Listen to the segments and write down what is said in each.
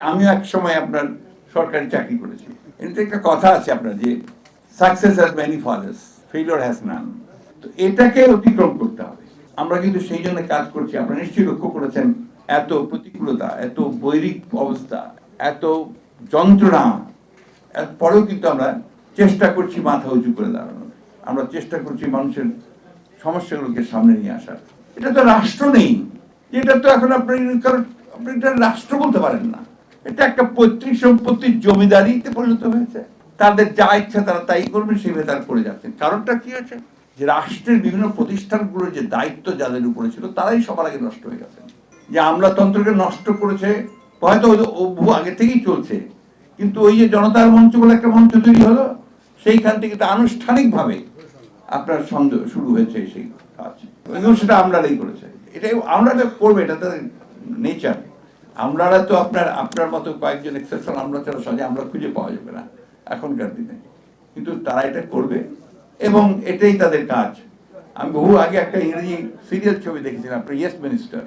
আমিও এক সময় আপনার সরকারি চাকরি করেছি। এতে একটা কথা আছে আপনার যে success has many fathers failure has none তো এটাকে অতিক্রম করতে হবে। আমরা কিন্তু সেই জন্য কাজ করছি। আপনারা নিশ্চয়ই লক্ষ্য করেছেন, এত প্রতিকূলতা, এত বৈরিক অবস্থা, এত যন্ত্রণা পরেও কিন্তু আমরা চেষ্টা করছি মাথা উঁচু করে দাঁড়ানোর। আমরা চেষ্টা করছি মানুষের সমস্যাগুলোকে সামনে নিয়ে আসার। এটা তো রাষ্ট্র নেই। এটা তো এখন আপনি আপনি এটা রাষ্ট্র বলতে পারেন না। এটা একটা পৈতৃক সম্পত্তির জমিদারিতে পরিণত হয়েছে। তাদের যা ইচ্ছা তারা তাই করবে সেভাবে তারা করে যাচ্ছেন কারণটা কি হয়েছে? যে রাষ্ট্রের বিভিন্ন প্রতিষ্ঠানগুলোর যে দায়িত্ব যাদের উপরে ছিল, তারাই সবার আগে নষ্ট হয়ে গেছে। যে আমলাতন্ত্রকে নষ্ট করেছে, হয়তো বহু আগে থেকেই চলছে। কিন্তু ওই যে জনতার মঞ্চ বলে একটা মঞ্চ তৈরি হলো, সেইখান থেকে তো আনুষ্ঠানিকভাবে আপনার সন্দেহ শুরু হয়েছে সেই কাজ। এবং সেটা আমরারাই করেছে। এটাই আমরা করবে, এটা তাদের নেচার আমরারা তো আপনার আপনার মতো কয়েকজন এক্সেপশন আমরা ছাড়া সহজে আমরা খুঁজে পাওয়া যাবে না। এখনকার দিনে কিন্তু তারা এটা করবে এবং এটাই তাদের কাজ। আমি বহু আগে একটা ইংরেজি সিরিয়াল ছবি দেখেছিলাম, আপনার ইয়েস মিনিস্টার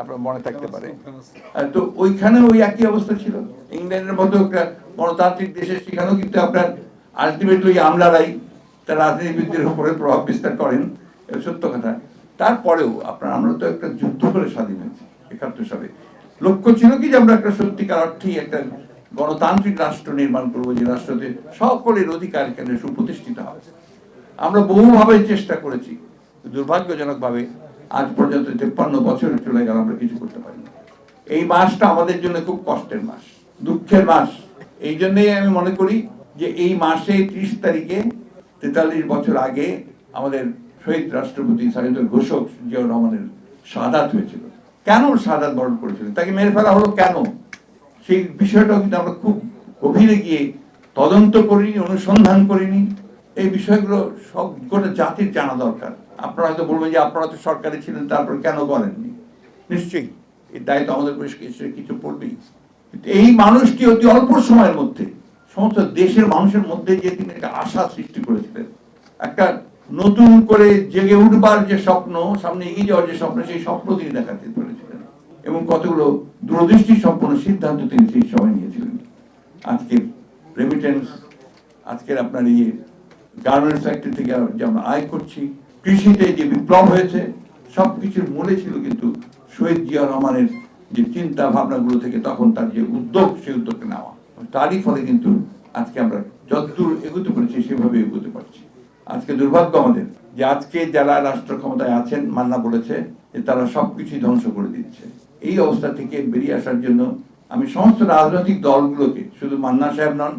আপনার মনে থাকতে পারে। তো ওইখানে ওই একই অবস্থা ছিল। ইংল্যান্ডের মতো একটা গণতান্ত্রিক দেশে সেখানেও কিন্তু আপনার আলটিমেটলি আমলারাই তার রাজনীতিবিদদের উপরে প্রভাব বিস্তার করেন সত্য কথা। তারপরেও আপনার, আমরা তো একটা যুদ্ধ করে স্বাধীন হয়েছি, একাত্তর সালে। লক্ষ্য ছিল কি যে আমরা একটা সত্যিকার অর্থেই একটা গণতান্ত্রিক রাষ্ট্র নির্মাণ করব, যে রাষ্ট্রতে সকলের অধিকার এখানে সুপ্রতিষ্ঠিত হবে। আমরা বহুভাবে চেষ্টা করেছি, দুর্ভাগ্যজনকভাবে আজ পর্যন্ত তেপ্পান্ন বছরে চলে গেল, আমরা কিছু করতে পারিনি। এই মাসটা আমাদের জন্য খুব কষ্টের মাস, দুঃখের মাস। এই জন্যই আমি মনে করি যে এই মাসে ত্রিশ তারিখে, তেতাল্লিশ বছর আগে আমাদের শহীদ রাষ্ট্রপতি সাহিদুল ঘোষক জিয়াউর রহমানের সাদাত হয়েছিল। কেন সাদাত বরণ করেছিলেন? তাকে মেরে ফেলা হলো কেন? সেই বিষয়টাও কিন্তু আমরা খুব গভীরে গিয়ে তদন্ত করিনি, অনুসন্ধান করিনি। এই বিষয়গুলো সব গোটা জাতির জানা দরকার। আপনারা হয়তো বলবেন যে আপনারা তো সরকারে ছিলেন, তারপর কেন করেননি নিশ্চয়ই এই দায়িত্ব আমাদের পরিষ্কার কিছু পড়বেই। কিন্তু এই মানুষটি অতি অল্প সময়ের মধ্যে, সমস্ত দেশের মানুষের মধ্যে যে তিনি একটা আশা সৃষ্টি করেছিলেন, একটা নতুন করে জেগে উঠবার যে স্বপ্ন, সামনে এগিয়ে যাওয়ার যে স্বপ্ন, সেই স্বপ্ন তিনি দেখাতে পেরেছিলেন। এবং কতগুলো দূরদৃষ্টি সম্পন্ন সিদ্ধান্ত তিনি সেই সময় নিয়েছিলেন। আজকে রেমিটেন্স আজকের আপনার এই গার্মেন্টস ফ্যাক্টরি থেকে যে আমরা আয় করছি, কৃষিতে যে বিপ্লব হয়েছে সব কিছুর মূলে ছিল কিন্তু শহীদ জিয়া রহমানের যে চিন্তা ভাবনাগুলো থেকে তখন তার যে উদ্যোগ, সেই উদ্যোগকে নেওয়া। তারই ফলে কিন্তু আজকে আমরা আজকে দুর্ভাগ্য আমাদের যে আজকে যারা রাষ্ট্র ক্ষমতায় আছেন, মান্না বলেছে যে তারা সবকিছুই ধ্বংস করে দিচ্ছে। এই অবস্থা থেকে বেরিয়ে আসার জন্য আমি সমস্ত রাজনৈতিক দলগুলোকে, শুধু মান্না সাহেব নন,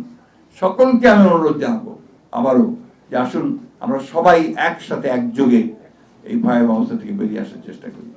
সকলকে আমি অনুরোধ জানাব আবারও যে আসুন আমরা সবাই একসাথে একযোগে এই ভয়াবহ অবস্থা থেকে বেরিয়ে আসার চেষ্টা করি।